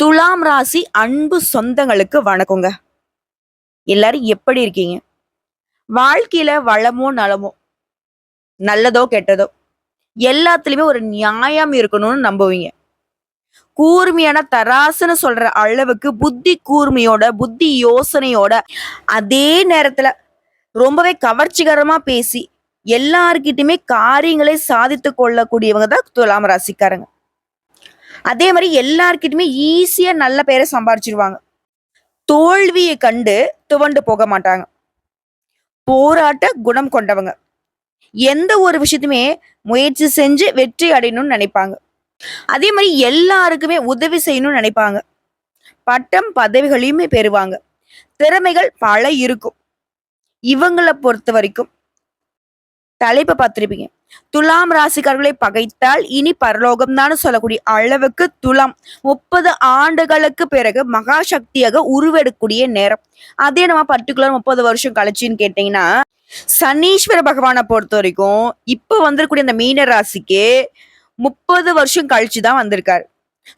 துலாம் ராசி அன்பு சொந்தங்களுக்கு வணக்கங்க. எல்லாரும் எப்படி இருக்கீங்க? வாழ்க்கையில வளமோ நலமோ? நல்லதோ கெட்டதோ? எல்லாத்துலயுமே ஒரு நியாயம் இருக்கணும்னு நம்புவீங்க. கூர்மையான தராசுன்னு சொல்ற அளவுக்கு புத்தி கூர்மையோட புத்தி யோசனையோட அதே நேரத்துல ரொம்பவே கவர்ச்சிகரமா பேசி எல்லார்கிட்டயுமே காரியங்களை சாதித்து கொள்ளக்கூடியவங்க தான் துலாம் ராசிக்காரங்க. அதே மாதிரி எல்லார்கிட்டயுமே ஈஸியா நல்ல பேரை சம்பாரிச்சிருவாங்க. தோல்வியை கண்டு துவண்டு போக மாட்டாங்க. போராட்ட குணம் கொண்டவங்க. எந்த ஒரு விஷயத்தையுமே முயற்சி செஞ்சு வெற்றி அடையணும்னு நினைப்பாங்க. அதே மாதிரி எல்லாருக்குமே உதவி செய்யணும்னு நினைப்பாங்க. பட்டம் பதவிகளையுமே பெறுவாங்க. திறமைகள் பல இருக்கும். இவங்களை பொறுத்த வரைக்கும் தலைப்பை பார்த்துருப்பீங்க. துலாம் ராசிக்காரர்களை பகைத்தால் இனி பரலோகம் தான் சொல்லக்கூடிய அளவுக்கு துலாம். முப்பது ஆண்டுகளுக்கு பிறகு மகா சக்தியாக உருவெடுக்கக்கூடிய நேரம். அதே நம்ம பர்டிகுலர் முப்பது வருஷம் கழிச்சுன்னு கேட்டீங்கன்னா சனீஸ்வர பகவானை பொறுத்த வரைக்கும் இப்ப வந்திருக்கூடிய அந்த மீன ராசிக்கு முப்பது வருஷம் கழிச்சு தான் வந்திருக்காரு.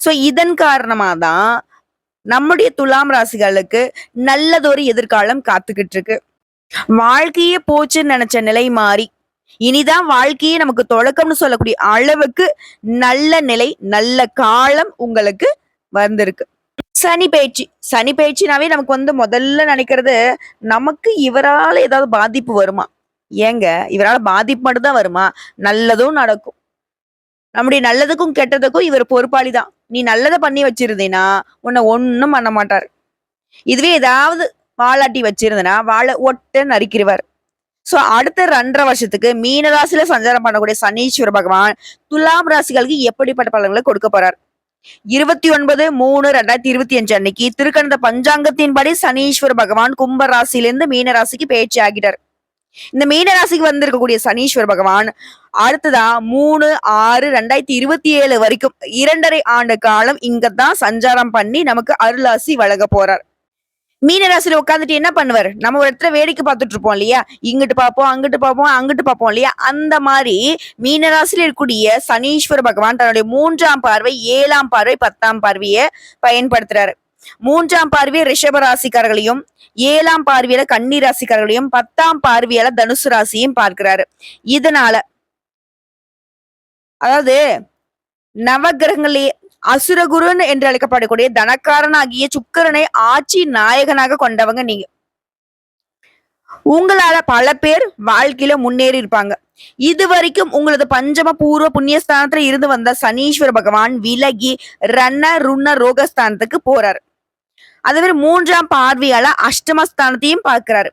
சோ இதன் காரணமா தான் நம்முடைய துலாம் ராசிகளுக்கு நல்லதொரு எதிர்காலம் காத்துக்கிட்டு இருக்கு. வாழ்க்கையே போச்சுன்னு நினைச்ச நிலை மாறி இனிதான் வாழ்க்கையே நமக்கு தொடக்கம்னு சொல்லக்கூடிய அளவுக்கு நல்ல நிலை நல்ல காலம் உங்களுக்கு வந்திருக்கு. சனி பயிற்சி சனி பயிற்சினாவே நமக்கு வந்து முதல்ல நினைக்கிறது நமக்கு இவரால ஏதாவது பாதிப்பு வருமா? ஏங்க இவரால பாதிப்பு மட்டும்தான் வருமா? நல்லதும் நடக்கும். நம்முடைய நல்லதுக்கும் கெட்டதுக்கும் இவர் பொறுப்பாளி தான் நீ நல்லதை பண்ணி வச்சிருந்தீன்னா உன்னை ஒன்றும் பண்ண மாட்டார். இதுவே ஏதாவது வாழாட்டி வச்சிருந்தனா வாழை ஒட்ட நறுக்கிடுவார். சோ அடுத்த ரெண்டரை வருஷத்துக்கு மீன ராசியில சஞ்சாரம் பண்ணக்கூடிய சனீஸ்வர பகவான் துலாம் ராசிகளுக்கு எப்படிப்பட்ட பலன்களை கொடுக்க போறார்? இருபத்தி ஒன்பது மூணு ரெண்டாயிரத்தி இருபத்தி அஞ்சு அன்னைக்கு திருக்கணித பஞ்சாங்கத்தின்படி சனீஸ்வர பகவான் கும்ப ராசியிலிருந்து மீன ராசிக்கு பேச்சு ஆகிட்டார் இந்த மீன ராசிக்கு வந்திருக்கக்கூடிய சனீஸ்வர பகவான் அடுத்ததா மூணு ஆறு ரெண்டாயிரத்தி இருபத்தி ஏழு வரைக்கும் இரண்டரை ஆண்டு காலம் இங்கதான் சஞ்சாரம் பண்ணி நமக்கு அருளாசி வழங்க போறார். மீனராசியில உட்காந்துட்டு என்ன பண்ணுவார்? நம்ம ஒரு இடத்துல வேடிக்கை பார்த்துட்டு இருப்போம் இல்லையா? இங்கிட்டு பார்ப்போம் அங்கிட்டு பார்ப்போம் அங்கிட்டு பார்ப்போம் இல்லையா? அந்த மாதிரி மீனராசியில இருக்கக்கூடிய சனீஸ்வர பகவான் தன்னுடைய மூன்றாம் பார்வை ஏழாம் பார்வை பத்தாம் பார்வையை பயன்படுத்துறாரு. மூன்றாம் பார்வையை ரிஷப ராசிக்காரர்களையும் ஏழாம் பார்வையில கன்னி ராசிக்காரர்களையும் பத்தாம் பார்வையால தனுசு ராசியும் பார்க்கிறாரு. இதனால அதாவது நவகிரகங்களே அசுரகுருன் என்று அழைக்கப்படக்கூடிய தனக்காரனாகிய சுக்கரனை ஆட்சி நாயகனாக கொண்டவங்க நீங்க. உங்களால பல பேர் வாழ்க்கையில முன்னேறி இருப்பாங்க. இது வரைக்கும் உங்களது பஞ்சம பூர்வ புண்ணியஸ்தானத்துல இருந்து வந்த சனீஸ்வர பகவான் விலகி ரன்ன ருண்ண ரோகஸ்தானத்துக்கு போறாரு. அதுவே மூன்றாம் பார்வையால அஷ்டமஸ்தானத்தையும் பார்க்கிறாரு.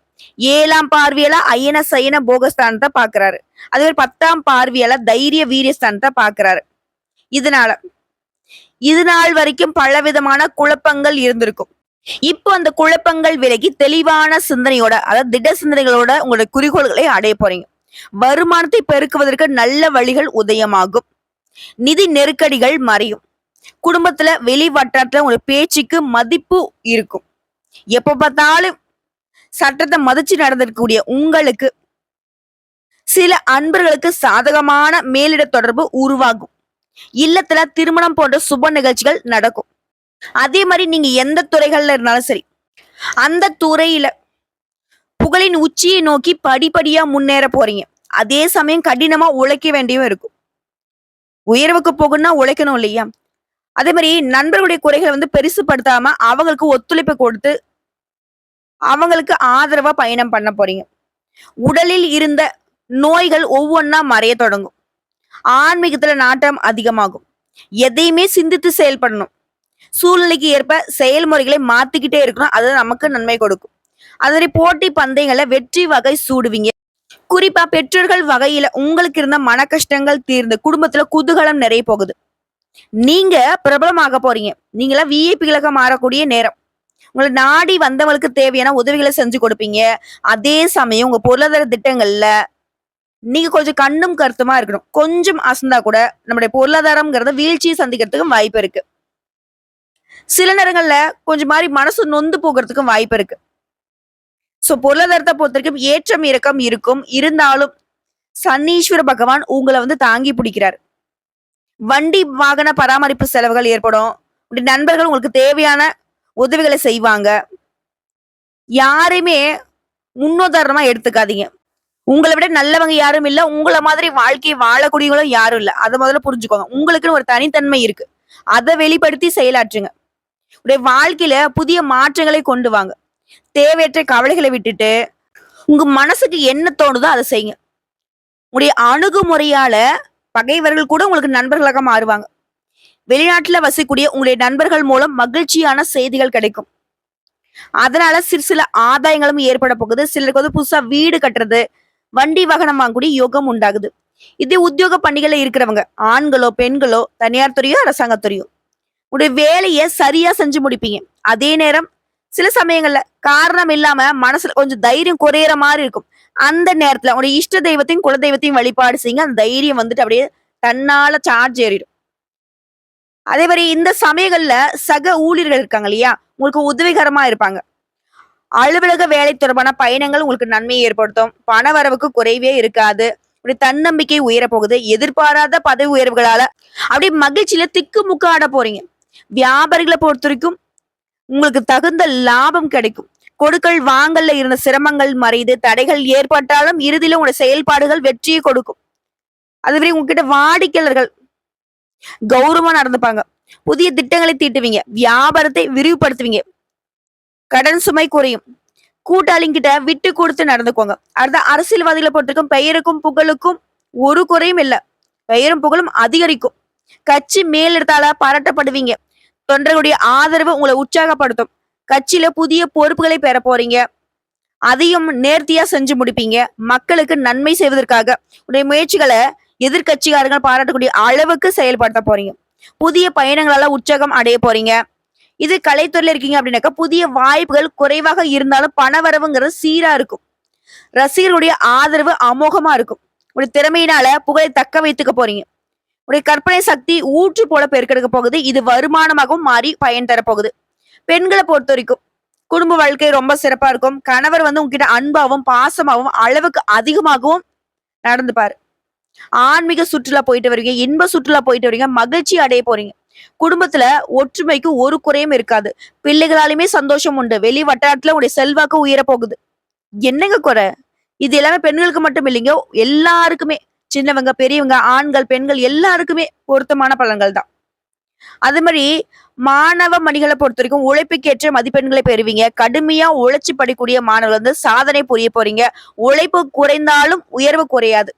ஏழாம் பார்வையால அயன சயன போகஸ்தானத்தை பாக்குறாரு அதுவே பத்தாம் பார்வையால தைரிய வீரியஸ்தானத்தை பார்க்கிறாரு. இதனால இது நாள் வரைக்கும் பலவிதமான குழப்பங்கள் இருந்திருக்கும். இப்போ அந்த குழப்பங்கள் விலகி தெளிவான சிந்தனையோட அதாவது திட சிந்தனைகளோட உங்களுடைய குறிக்கோள்களை அடைய போறீங்க. வருமானத்தை பெருக்குவதற்கு நல்ல வழிகள் உதயமாகும். நிதி நெருக்கடிகள் மறையும். குடும்பத்துல வெளி வட்டாரத்துல உங்களுக்கு பேச்சுக்கு மதிப்பு இருக்கும். எப்ப பார்த்தாலும் சட்டத்தை மதிச்சு நடந்திருக்கக்கூடிய உங்களுக்கு சில அன்பர்களுக்கு சாதகமான மேலிட தொடர்பு உருவாகும். இல்லத்துல திருமணம் போன்ற சுப நிகழ்ச்சிகள் நடக்கும். அதே மாதிரி நீங்க எந்த துறைகள்ல இருந்தாலும் சரி அந்த துறையில புகழின் உச்சியை நோக்கி படிப்படியா முன்னேற போறீங்க. அதே சமயம் கடினமா உழைக்க வேண்டியும் இருக்கும். உயர்வுக்கு போகணும்னா உழைக்கணும் இல்லையா? அதே மாதிரி நண்பர்களுடைய குறைகளை வந்து பெருசுப்படுத்தாம அவங்களுக்கு ஒத்துழைப்பு கொடுத்து அவங்களுக்கு ஆதரவா பயணம் பண்ண போறீங்க. உடலில் இருந்த நோய்கள் ஒவ்வொன்னா மறைய தொடங்கும். ஆன்மீகத்துல நாட்டம் அதிகமாகும். எதையுமே சிந்தித்து செயல்படணும். சூழ்நிலைக்கு ஏற்ப செயல்முறைகளை மாத்திக்கிட்டே இருக்கணும். அது நமக்கு நன்மை கொடுக்கும். அது மாதிரி போட்டி பந்தயங்களை வெற்றி வகை சூடுவீங்க. குறிப்பா பெற்றோர்கள் வகையில உங்களுக்கு இருந்த மன கஷ்டங்கள் தீர்ந்து குடும்பத்துல குதூகலம் நிறைய போகுது. நீங்க பிரபலமாக போறீங்க. நீங்களா விஐபிகளாக மாறக்கூடிய நேரம். உங்களை நாடி வந்தவங்களுக்கு தேவையான உதவிகளை செஞ்சு கொடுப்பீங்க. அதே சமயம் உங்க பொருளாதார திட்டங்கள்ல நீங்க கொஞ்சம் கண்ணும் கருத்துமா இருக்கணும். கொஞ்சம் அசந்தா கூட நம்முடைய பொருளாதாரம்ங்கிறத வீழ்ச்சியை சந்திக்கிறதுக்கும் வாய்ப்பு இருக்கு. சில நேரங்கள்ல கொஞ்சம் மாதிரி மனசு நொந்து போகிறதுக்கும் வாய்ப்பு இருக்கு. ஸோ பொருளாதாரத்தை பொறுத்த வரைக்கும் ஏற்றம் இறக்கம் இருக்கும். இருந்தாலும் சன்னீஸ்வர பகவான் உங்களை வந்து தாங்கி பிடிக்கிறார். வண்டி வாகன பராமரிப்பு செலவுகள் ஏற்படும். நண்பர்கள் உங்களுக்கு தேவையான உதவிகளை செய்வாங்க. யாரையுமே முன்னுதாரணமா எடுத்துக்காதீங்க. உங்களை விட நல்லவங்க யாரும் இல்ல. உங்கள மாதிரி வாழ்க்கையை வாழக்கூடியவங்களும் யாரும் இல்ல. அதை முதல்ல புரிஞ்சுக்கோங்க. உங்களுக்குன்னு ஒரு தனித்தன்மை இருக்கு. அதை வெளிப்படுத்தி செயலாற்றுங்க. உடைய வாழ்க்கையில புதிய மாற்றங்களை கொண்டு வாங்க. தேவையற்ற கவலைகளை விட்டுட்டு உங்க மனசுக்கு என்ன தோணுதோ அதை செய்யுங்க. உடைய அணுகுமுறையால பகைவர்கள் கூட உங்களுக்கு நண்பர்களாக மாறுவாங்க. வெளிநாட்டுல வசிக்கூடிய உங்களுடைய நண்பர்கள் மூலம் மகிழ்ச்சியான செய்திகள் கிடைக்கும். அதனால சிறு சில ஆதாயங்களும் ஏற்பட போகுது. சிலருக்கு வந்து புதுசா வீடு கட்டுறது வண்டி வாகனம் வாங்கக்கூடிய யோகம் உண்டாகுது. இதே உத்தியோக பணிகள்ல இருக்கிறவங்க ஆண்களோ பெண்களோ தனியார் துறையோ அரசாங்கத்துறையோ உடைய வேலையை சரியா செஞ்சு முடிப்பீங்க. அதே நேரம் சில சமயங்கள்ல காரணம் இல்லாம மனசுல கொஞ்சம் தைரியம் குறையிற மாதிரி இருக்கும். அந்த நேரத்துல உடைய இஷ்ட தெய்வத்தையும் குல தெய்வத்தையும் வழிபாடு செய்யுங்க. அந்த தைரியம் வந்துட்டு அப்படியே தன்னால சார்ஜ் ஏறிடும். அதே மாதிரி இந்த சமயங்கள்ல சக ஊழியர்கள் இருக்காங்க இல்லையா? உங்களுக்கு உதவிகரமா இருப்பாங்க. அலுவலக வேலை தொடர்பான பயணங்கள் உங்களுக்கு நன்மையை ஏற்படுத்தும். பண வரவுக்கு குறைவே இருக்காது. இப்படி தன்னம்பிக்கை உயர போகுது எதிர்பாராத பதவி உயர்வுகளால அப்படி மகிழ்ச்சியில திக்கு முக்காட போறீங்க. வியாபாரிகளை பொறுத்த வரைக்கும் உங்களுக்கு தகுந்த லாபம் கிடைக்கும். கொடுக்கல் வாங்கல்ல இருந்த சிரமங்கள் மறைந்து தடைகள் ஏற்பட்டாலும் இறுதியில உங்களோட செயல்பாடுகள் வெற்றியை கொடுக்கும். அதுவரை உங்ககிட்ட வாடிக்கையாளர்கள் கௌரவமா நடந்துப்பாங்க. புதிய திட்டங்களை தீட்டுவீங்க. வியாபாரத்தை விரிவுபடுத்துவீங்க. கடன் சுமை குறையும். கூட்டாளிங்கிட்ட விட்டு கொடுத்து நடந்துக்கோங்க. அடுத்த அரசியல்வாதிகளை போட்டிருக்கும் பெயருக்கும் புகழுக்கும் ஒரு குறையும் இல்லை. பெயரும் புகழும் அதிகரிக்கும். கட்சி மேலிடத்தால பாராட்டப்படுவீங்க. தொண்டர்களுடைய ஆதரவு உங்களை உற்சாகப்படுத்தும். கட்சியில புதிய பொறுப்புகளை பெற போறீங்க. அதையும் நேர்த்தியா செஞ்சு முடிப்பீங்க. மக்களுக்கு நன்மை செய்வதற்காக உடைய முயற்சிகளை எதிர்கட்சிக்காரர்கள் பாராட்டக்கூடிய அளவுக்கு செயல்படுத்த போறீங்க. புதிய பயணங்களால உற்சாகம் அடைய போறீங்க. இது கலைத்துறையில இருக்கீங்க அப்படின்னாக்கா புதிய வாய்ப்புகள் குறைவாக இருந்தாலும் பணவரவுங்கிறது சீரா இருக்கும். ரசிகர்களுடைய ஆதரவு அமோகமா இருக்கும். உடைய திறமையினால புகழை தக்க வைத்துக்க போறீங்க. உடைய கற்பனை சக்தி ஊற்று போல பெருக்கெடுக்க போகுது. இது வருமானமாகவும் மாறி பயன் தரப்போகுது பெண்களை பொறுத்த வரைக்கும் குடும்ப வாழ்க்கை ரொம்ப சிறப்பா இருக்கும். கணவர் வந்து உங்ககிட்ட அன்பாவும் பாசமாகவும் அளவுக்கு அதிகமாகவும் நடந்துப்பாரு. ஆன்மீக சுற்றுலா போயிட்டு வருவீங்க. இன்ப சுற்றுலா போயிட்டு வரீங்க மகிழ்ச்சி அடைய போறீங்க. குடும்பத்துல ஒற்றுமைக்கு ஒரு குறையும் இருக்காது. பிள்ளைகளாலுமே சந்தோஷம் உண்டு. வெளி வட்டாரத்துல உடைய செல்வாக்கு உயர போகுது. என்னங்க குறை? இது எல்லாமே பெண்களுக்கு மட்டும் இல்லைங்க. எல்லாருக்குமே. சின்னவங்க பெரியவங்க ஆண்கள் பெண்கள் எல்லாருக்குமே பொருத்தமான பலன்கள் தான். அது மாதிரி மாணவ மணிகளை பொறுத்த வரைக்கும் உழைப்புக்கேற்ற மதிப்பெண்களை பெறுவீங்க. கடுமையா உழைச்சி படிக்கூடிய மாணவர்கள் வந்து சாதனை புரிய போறீங்க. உழைப்பு குறைந்தாலும் உயர்வு குறையாது.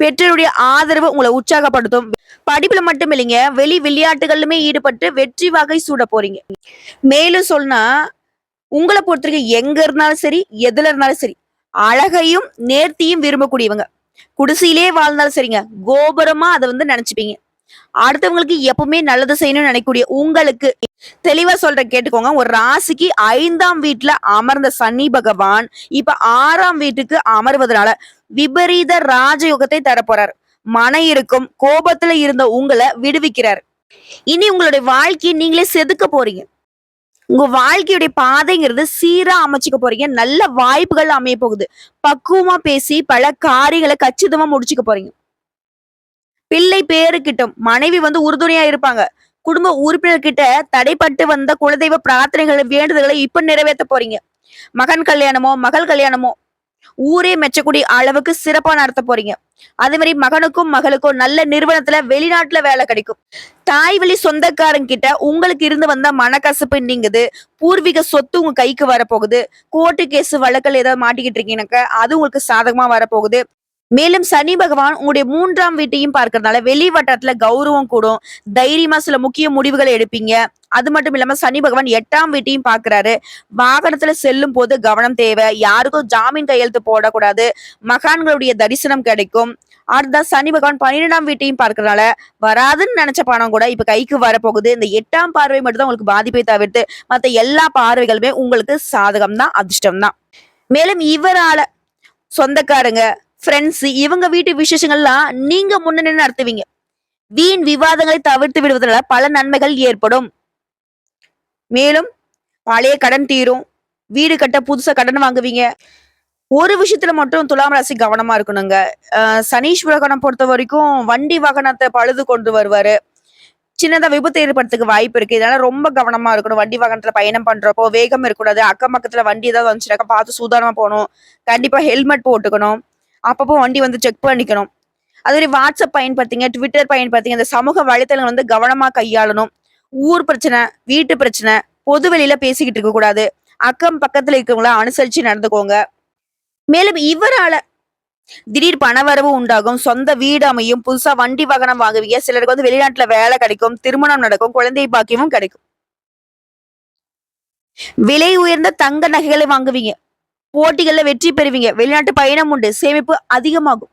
பெற்றோருடைய ஆதரவு உங்களை உற்சாகப்படுத்தும். படிப்புல மட்டும் இல்லைங்க வெளி விளையாட்டுகளிலுமே ஈடுபட்டு வெற்றி வகை சூட போறீங்க. மேலும் சொன்னா உங்களை பொறுத்தவரைக்கும் எங்க இருந்தாலும் சரி எதுல இருந்தாலும் சரி அழகையும் நேர்த்தியும் விரும்பக்கூடியவங்க. குடிசையிலே வாழ்ந்தாலும் சரிங்க கோபுரமா அதை வந்து நினைச்சுப்பீங்க. அடுத்தவங்களுக்கு எப்பவுமே நல்லது செய்யணும்னு நினைக்கக்கூடிய உங்களுக்கு தெளிவா சொல்ற கேட்டுக்கோங்க. ஒரு ராசிக்கு ஐந்தாம் வீட்டுல அமர்ந்த சனி பகவான் இப்ப ஆறாம் வீட்டுக்கு அமர்வதனால விபரீத ராஜயோகத்தை தரப்போறார். மன இருக்கும் கோபத்துல இருந்த உங்களை விடுவிக்கிறார். இனி உங்களுடைய வாழ்க்கையை நீங்களே செதுக்க போறீங்க. உங்க வாழ்க்கையுடைய பாதைங்கிறது சீரா அமைச்சுக்க போறீங்க. நல்ல வாய்ப்புகள் அமைய போகுது. பக்குவமா பேசி பல காரியங்களை கச்சிதமா முடிச்சுக்க போறீங்க. பிள்ளை பேருக்கிட்டும் மனைவி வந்து உறுதுணையா இருப்பாங்க. குடும்ப உறுப்பினர்கிட்ட தடைப்பட்டு வந்த குலதெய்வ பிரார்த்தனைகளை வேண்டுதல்களை இப்ப நிறைவேற்ற போறீங்க. மகன் கல்யாணமோ மகள் கல்யாணமோ ஊரே மெச்சக்கூடிய அளவுக்கு சிறப்பா நடத்த போறீங்க. அதே மாதிரி மகனுக்கும் மகளுக்கும் நல்ல நிறுவனத்துல வெளிநாட்டுல வேலை கிடைக்கும். தாய் வழி சொந்தக்காரங்க கிட்ட உங்களுக்கு இருந்து வந்த மனக்கசப்பு நீங்குது. பூர்வீக சொத்து உங்க கைக்கு வரப்போகுது. கோர்ட்டு கேஸ் வழக்கல் ஏதாவது மாட்டிக்கிட்டு இருக்கீங்கன்னாக்க அது உங்களுக்கு சாதகமா வரப்போகுது. மேலும் சனி பகவான் உங்களுடைய மூன்றாம் வீட்டையும் பார்க்கறதுனால வெளி வட்டாரத்துல கௌரவம் கூடும். தைரியமா சில முக்கிய முடிவுகளை எடுப்பீங்க. அது மட்டும் இல்லாம சனி பகவான் எட்டாம் வீட்டையும் பாக்குறாரு வாகனத்துல செல்லும் போது கவனம் தேவை. யாருக்கும் ஜாமீன் கையெழுத்து போடக்கூடாது. மகான்களுடைய தரிசனம் கிடைக்கும். அடுத்த சனி பகவான் பன்னிரெண்டாம் வீட்டையும் பார்க்கறதுனால வராதுன்னு நினைச்ச பணம் கூட இப்ப கைக்கு வரப்போகுது. இந்த எட்டாம் பார்வை மட்டும் தான் உங்களுக்கு பாதிப்பை தவிர்த்து மத்த எல்லா பார்வைகளுமே உங்களுக்கு சாதகம் தான் அதிர்ஷ்டம் தான் மேலும் இவரால சொந்தக்காரங்க ஃப்ரெண்ட்ஸ் இவங்க வீட்டு விசேஷங்கள்லாம் நீங்க முன்னணி நடத்துவீங்க. வீண் விவாதங்களை தவிர்த்து விடுவதனால பல நன்மைகள் ஏற்படும். மேலும் பழைய கடன் தீரும். வீடு கட்ட புதுசா கடன் வாங்குவீங்க. ஒரு விஷயத்துல மட்டும் துலாம் ராசி கவனமா இருக்கணுங்க. சனீஸ்வர கணம் பொறுத்த வரைக்கும் வண்டி வாகனத்தை பழுது கொண்டு வருவாரு. சின்னதா விபத்து ஏற்படுறதுக்கு வாய்ப்பு இருக்கு. இதனால ரொம்ப கவனமா இருக்கணும். வண்டி வாகனத்துல பயணம் பண்றப்போ வேகம் இருக்கக்கூடாது. அக்கம் பக்கத்துல வண்டி ஏதாவது வந்துச்சுனாக்கா பார்த்து சூதானமா போகணும். கண்டிப்பா ஹெல்மெட் போட்டுக்கணும். அப்பப்போ வண்டி வந்து செக் பண்ணிக்கணும். அதே மாதிரி வாட்ஸ்அப் பயன்படுத்திங்க ட்விட்டர் பயன்படுத்திங்க இந்த சமூக வலைத்தளங்கள் வந்து கவனமாக கையாளணும். ஊர் பிரச்சனை வீட்டு பிரச்சனை பொது வெளியில பேசிக்கிட்டு இருக்க கூடாது. அக்கம் பக்கத்துல இருக்கவங்கள அனுசரிச்சு நடந்துக்கோங்க. மேலும் இவரால திடீர் பணவரவு உண்டாகும். சொந்த வீடு அமையும். புதுசா வண்டி வாகனம் வாங்குவீங்க. சிலருக்கு வந்து வெளிநாட்டுல வேலை கிடைக்கும். திருமணம் நடக்கும். குழந்தை பாக்கியமும் கிடைக்கும். விலை உயர்ந்த தங்க நகைகளை வாங்குவீங்க. போட்டிகளில் வெற்றி பெறுவீங்க. வெளிநாட்டு பயணம் உண்டு. சேமிப்பு அதிகமாகும்.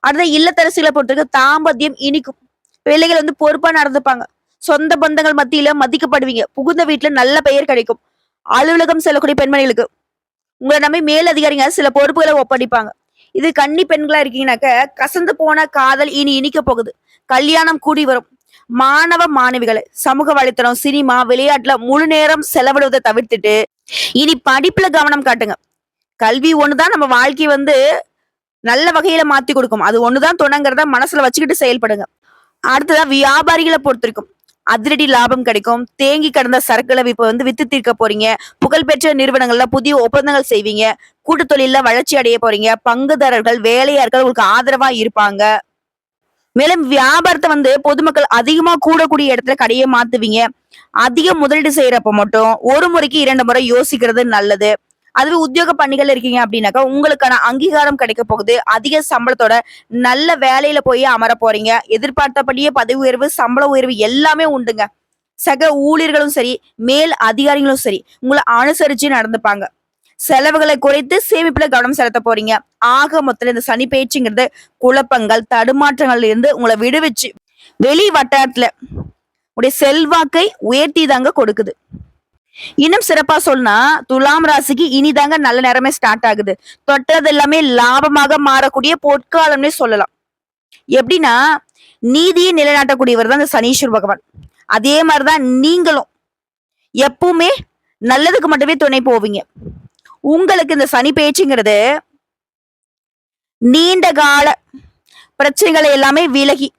அடுத்த இல்லத்தரசிகளை பொறுத்தவரைக்கும் தாம்பத்தியம் இனிக்கும். பிள்ளைகள் வந்து பொறுப்பா நடந்துப்பாங்க. சொந்த பந்தங்கள் மத்தியில மதிக்கப்படுவீங்க. புகுந்த வீட்டுல நல்ல பெயர் கிடைக்கும். அலுவலகம் செல்லக்கூடிய பெண்மணிகளுக்கு உங்களை நம்பி மேல் அதிகாரிங்க சில பொறுப்புகளை ஒப்படைப்பாங்க. இது கன்னி பெண்களா இருக்கீங்கன்னாக்க கசந்து போன காதல் இனி இனிக்க போகுது. கல்யாணம் கூடி வரும். மாணவ மாணவிகளை சமூக வலைத்தளம் சினிமா விளையாட்டுல முழு நேரம் செலவிடுவதை தவிர்த்துட்டு இனி படிப்புல கவனம் காட்டுங்க. கல்வி ஒண்ணுதான் நம்ம வாழ்க்கை வந்து நல்ல வகையில மாத்தி கொடுக்கும். அது ஒண்ணுதான் தொணங்கிறத மனசுல வச்சுக்கிட்டு செயல்படுங்க. அடுத்ததா வியாபாரிகளை பொறுத்திருக்கும் அதிரடி லாபம் கிடைக்கும். தேங்கி கிடந்த சரக்குகளை இப்ப வந்து வித்து தீர்க்க போறீங்க. புகழ்பெற்ற நிறுவனங்கள்ல புதிய ஒப்பந்தங்கள் செய்வீங்க. கூட்டு தொழில வளர்ச்சி அடைய போறீங்க. பங்குதாரர்கள் வேலையாட்கள் உங்களுக்கு ஆதரவா இருப்பாங்க. மேலும் வியாபாரத்தை வந்து பொதுமக்கள் அதிகமா கூடக்கூடிய இடத்துல கடையை மாத்துவீங்க. அதிக முதலீடு செய்யறப்ப மட்டும் ஒரு முறைக்கு இரண்டு முறை யோசிக்கிறது நல்லது. அதுவே உத்தியோக பணிகள் இருக்கீங்க அப்படின்னாக்கா உங்களுக்கான அங்கீகாரம் கிடைக்க போகுது. அதிக சம்பளத்தோட நல்ல வேலையில போய் அமர போறீங்க. எதிர்பார்த்தபடியே பதவி உயர்வு சம்பள உயர்வு எல்லாமே உண்டுங்க. சக ஊழியர்களும் சரி மேல் அதிகாரிகளும் சரி உங்களை அனுசரிச்சு நடந்துப்பாங்க. செலவுகளை குறைத்து சேமிப்புல கவனம் செலுத்த போறீங்க. ஆக மொத்தம் இந்த சனி பயிற்சிங்கிறது குழப்பங்கள் தடுமாற்றங்கள்ல இருந்து உங்களை விடுவிச்சு வெளி வட்டாரத்துல உடைய செல்வாக்கை உயர்த்தி தாங்க கொடுக்குது. இன்னும் சிறப்பா சொன்னா துலாம் ராசிக்கு இனிதாங்க நல்ல நேரமே ஸ்டார்ட் ஆகுது. தொட்டது எல்லாமே லாபமாக மாறக்கூடிய பொற்காலம்னே சொல்லலாம். எப்படின்னா நீதியை நிலைநாட்டக்கூடியவர் தான் இந்த சனீஸ்வர் பகவான். அதே மாதிரிதான் நீங்களும். எப்பவுமே நல்லதுக்கு மட்டுமே துணை போவீங்க. உங்களுக்கு இந்த சனி பேச்சுங்கிறது நீண்ட கால பிரச்சனைகளை எல்லாமே விலகி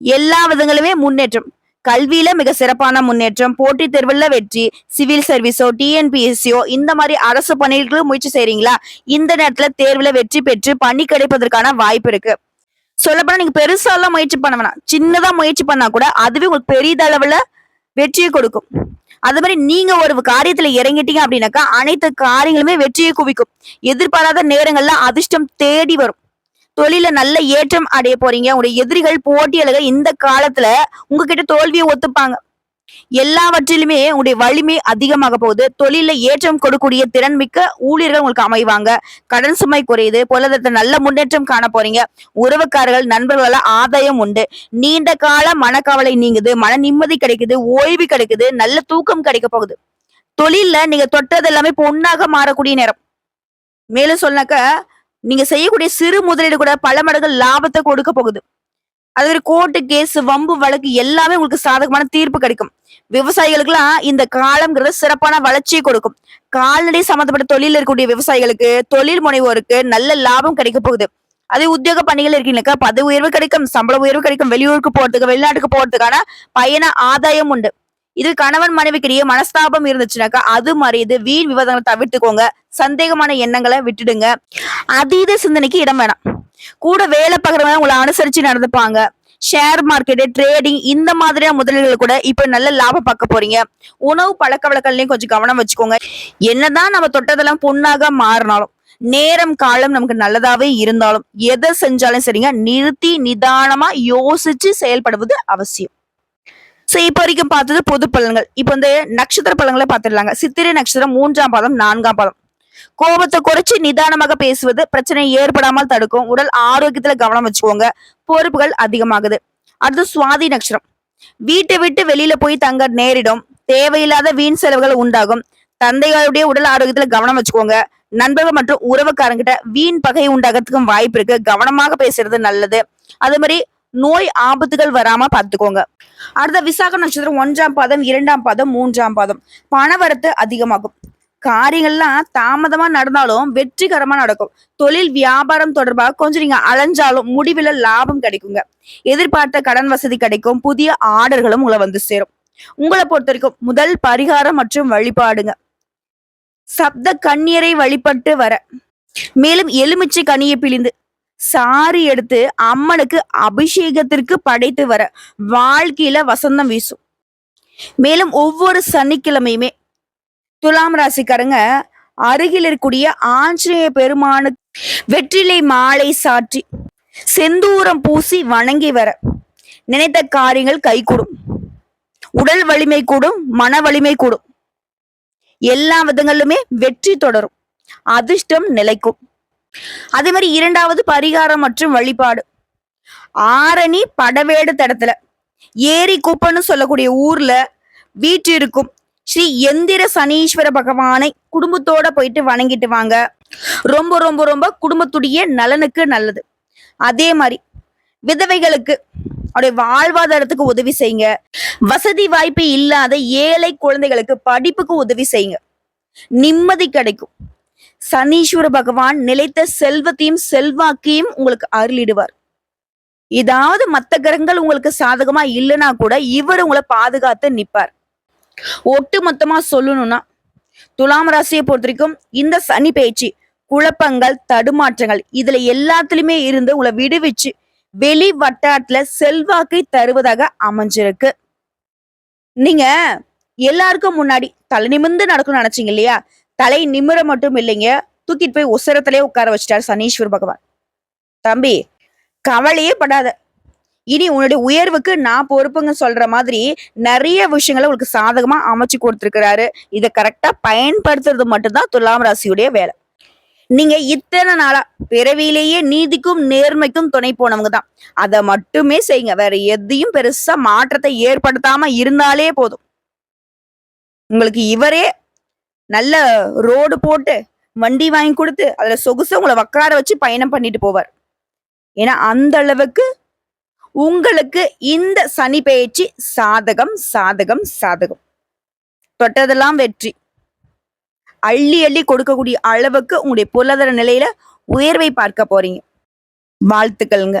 எல்லா விதங்களுமே முன்னேற்றம். கல்வியில மிக சிறப்பான முன்னேற்றம் போட்டித் தேர்வுல வெற்றி சிவில் சர்வீஸோ டிஎன்பிஎஸ்சியோ இந்த மாதிரி அரசு பணிகளுக்கு முயற்சி செய்றீங்களா? இந்த நேரத்துல தேர்வுல வெற்றி பெற்று பணி கிடைப்பதற்கான வாய்ப்பு இருக்கு. சொல்லப்போனா நீங்க பெருசாலாம் முயற்சி பண்ண வேணாம். சின்னதா முயற்சி பண்ணா கூட அதுவே உங்களுக்கு பெரிதளவுல வெற்றியை கொடுக்கும். அது மாதிரி நீங்க ஒரு காரியத்துல இறங்கிட்டீங்க அப்படின்னாக்கா அனைத்து காரியங்களுமே வெற்றியை குவிக்கும். எதிர்பாராத நேரங்கள்ல அதிர்ஷ்டம் தேடி வரும். தொழில நல்ல ஏற்றம் அடைய போறீங்க. உங்களுடைய எதிரிகள் போட்டியாளர்கள் இந்த காலத்துல உங்ககிட்ட தோல்வியை ஒத்துப்பாங்க. எல்லாவற்றிலுமே உங்களுடைய வலிமை அதிகமாக போகுது. தொழில ஏற்றம் கொடுக்கூடிய திறன் மிக்க ஊழியர்கள் உங்களுக்கு அமைவாங்க. கடன் சுமை குறையுது. பொருளாதாரத்தை நல்ல முன்னேற்றம் காண போறீங்க. உறவுக்காரர்கள் நண்பர்களால ஆதாயம் உண்டு. நீண்ட கால மனக்கவலை நீங்குது. மன நிம்மதி கிடைக்குது. ஓய்வு கிடைக்குது. நல்ல தூக்கம் கிடைக்க போகுது. தொழில நீங்க தொட்டது எல்லாமே பொண்ணாக மாறக்கூடிய நேரம். மேலும் சொன்னாக்க நீங்க செய்யக்கூடிய சிறு முதலீடு கூட பல மடங்கு லாபத்தை கொடுக்க போகுது. அது மாதிரி கோர்ட்டு கேஸ் வம்பு வழக்கு எல்லாமே உங்களுக்கு சாதகமான தீர்ப்பு கிடைக்கும். விவசாயிகளுக்கு எல்லாம் இந்த காலம்ங்கிறது சிறப்பான வளர்ச்சியை கொடுக்கும். கால்நடை சம்பந்தப்பட்ட தொழில் இருக்கக்கூடிய விவசாயிகளுக்கு தொழில் முனைவோருக்கு நல்ல லாபம் கிடைக்க போகுது. அதே உத்தியோக பணிகள் இருக்கீங்கன்னாக்கா பதவி உயர்வு கிடைக்கும் சம்பள உயர்வு கிடைக்கும் வெளியூருக்கு போறதுக்கு வெளிநாட்டுக்கு போறதுக்கான பயண ஆதாயம் உண்டு. இது கணவன் மனைவிக்கிடையே மனஸ்தாபம் இருந்துச்சுனாக்கா அது மறையுது வீண் விவாதங்களை தவிர்த்துக்கோங்க. சந்தேகமான எண்ணங்களை விட்டுடுங்க. அதீத சிந்தனைக்கு இடம் வேணாம். கூட வேலை பார்க்குறவங்க உங்களை அனுசரிச்சு நடந்துப்பாங்க. ஷேர் மார்க்கெட்டு ட்ரேடிங் இந்த மாதிரியான முதலீடுகள் கூட இப்ப நல்ல லாபம் பார்க்க போறீங்க. உணவு பழக்க வழக்கங்களையும் கொஞ்சம் கவனம் வச்சுக்கோங்க. என்னதான் நம்ம தொட்டதெல்லாம் பொண்ணாக மாறினாலும் நேரம் காலம் நமக்கு நல்லதாவே இருந்தாலும் எதை செஞ்சாலும் சரிங்க நிறுத்தி நிதானமா யோசிச்சு செயல்படுவது அவசியம். சோ இப்ப வரைக்கும் பார்த்தது பொது பலன்கள். இப்ப வந்து நட்சத்திர பலன்களை பார்த்துடலாங்க. சித்திரை நட்சத்திரம் மூன்றாம் பாதம் நான்காம் பாதம். கோபத்தை குறைச்சு நிதானமாக பேசுவது பிரச்சனை ஏற்படாமல் தடுக்கும் உடல் ஆரோக்கியத்துல கவனம் வச்சுக்கோங்க. பொறுப்புகள் அதிகமாகுது. அடுத்து சுவாதி நட்சத்திரம். வீட்டை விட்டு வெளியில போய் தங்க நேரிடும். தேவையில்லாத வீண் செலவுகள் உண்டாகும். தந்தைகளுடைய உடல் ஆரோக்கியத்துல கவனம் வச்சுக்கோங்க. நண்பர்கள் மற்றும் உறவுக்காரங்கிட்ட வீண் பகை உண்டாகிறதுக்கும் வாய்ப்பு இருக்கு. கவனமாக பேசுறது நல்லது. அதே மாதிரி நோய் ஆபத்துகள் வராம பாத்துக்கோங்க. அடுத்த விசாக நட்சத்திரம் ஒன்றாம் பாதம் இரண்டாம் பாதம் மூன்றாம் பாதம். பணவரத்து அதிகமாகும். காரியங்கள்லாம் தாமதமா நடந்தாலும் வெற்றிகரமா நடக்கும். தொழில் வியாபாரம் தொடர்பாக கொஞ்சம் நீங்க அலைஞ்சாலும் முடிவில் லாபம் கிடைக்குங்க. எதிர்பார்த்த கடன் வசதி கிடைக்கும். புதிய ஆர்டர்களும் உங்களை வந்து சேரும். உங்களை பொறுத்த வரைக்கும் முதல் பரிகாரம் மற்றும் வழிபாடுங்க. சப்த கண்ணீரை வழிபட்டு வர. மேலும் எலுமிச்சை கனியை பிழிந்து சாரி எடுத்து அம்மனுக்கு அபிஷேகத்திற்கு படைத்து வர வாழ்க்கையில வசந்தம் வீசும். மேலும் ஒவ்வொரு சனிக்கிழமையுமே துலாம் ராசிக்காரங்க அருகில் இருக்கக்கூடிய ஆஞ்சநேய பெருமானு வெற்றிலை மாலை சாற்றி செந்தூரம் பூசி வணங்கி வர நினைத்த காரியங்கள் கைகூடும். உடல் வலிமை கூடும் மன வலிமை கூடும். எல்லா விதங்களிலுமே வெற்றி தொடரும். அதிர்ஷ்டம் நிலைக்கும். அதே மாதிரி இரண்டாவது பரிகாரம் மற்றும் வழிபாடு. ஆரணி படவேடு தடத்துல. ஏரி குப்பன்னு சொல்லக்கூடிய ஊர்ல வீட்டு இருக்கும். ஸ்ரீ எந்திர சனீஸ்வர பகவானை குடும்பத்தோட போயிட்டு வணங்கிட்டு வாங்க. ரொம்ப ரொம்ப ரொம்ப குடும்பத்துடைய நலனுக்கு நல்லது. அதே மாதிரி விதவைகளுக்கு அவருடைய வாழ்வாதாரத்துக்கு உதவி செய்யுங்க. வசதி வாய்ப்பு இல்லாத ஏழை குழந்தைகளுக்கு படிப்புக்கு உதவி செய்யுங்க. நிம்மதி கிடைக்கும். சனீஸ்வர பகவான் நிலைத்த செல்வத்தையும் செல்வாக்கையும் உங்களுக்கு அருளிடுவார். ஏதாவது மத்த கிரகங்கள் உங்களுக்கு சாதகமா இல்லைன்னா கூட இவர் உங்களை பாதுகாத்து நிப்பார். ஒட்டு மொத்தமா சொல்லணும்னா துலாம் ராசியை பொறுத்த வரைக்கும் இந்த சனி பயிற்சி குழப்பங்கள் தடுமாற்றங்கள் இதுல எல்லாத்துலயுமே இருந்து உங்களை விடுவிச்சு வெளி வட்டாரத்துல செல்வாக்கை தருவதாக அமைஞ்சிருக்கு. நீங்க எல்லாருக்கும் முன்னாடி தலை நிமிர்ந்து நடக்கணும்னு நினைச்சீங்க இல்லையா? தலை நிமிர மட்டும் இல்லைங்க. தூக்கிட்டு போய் உசரத்திலே உட்கார வச்சிட்டார் சனீஸ்வர் பகவான். தம்பி கவலையே படாத. இனி உன்னுடைய உயர்வுக்கு நான் பொறுப்புங்க சொல்ற மாதிரி நிறைய விஷயங்களை உங்களுக்கு சாதகமா அமைச்சு கொடுத்துருக்கிறாரு. இதை கரெக்டா பயன்படுத்துறது மட்டும்தான் துலாம் ராசியுடைய வேலை. நீங்க இத்தனை நாளா பிறவியிலேயே நீதிக்கும் நேர்மைக்கும் துணை போனவங்க தான். அதை மட்டுமே செய்யுங்க. வேற எதையும் பெருசா மாற்றத்தை ஏற்படுத்தாம இருந்தாலே போதும். உங்களுக்கு இவரே நல்ல ரோடு போட்டு வண்டி வாங்கி கொடுத்து அதுல சொகுசு உங்களை உட்கார வச்சு பயணம் பண்ணிட்டு போவார். ஏன்னா அந்த அளவுக்கு உங்களுக்கு இந்த சனி பயிற்சி சாதகம் சாதகம் சாதகம். தொட்டதெல்லாம் வெற்றி. அள்ளி அள்ளி கொடுக்கக்கூடிய அளவுக்கு உங்களுடைய பொருளாதார நிலையில உயர்வை பார்க்க போறீங்க. வாழ்த்துக்கள்ங்க.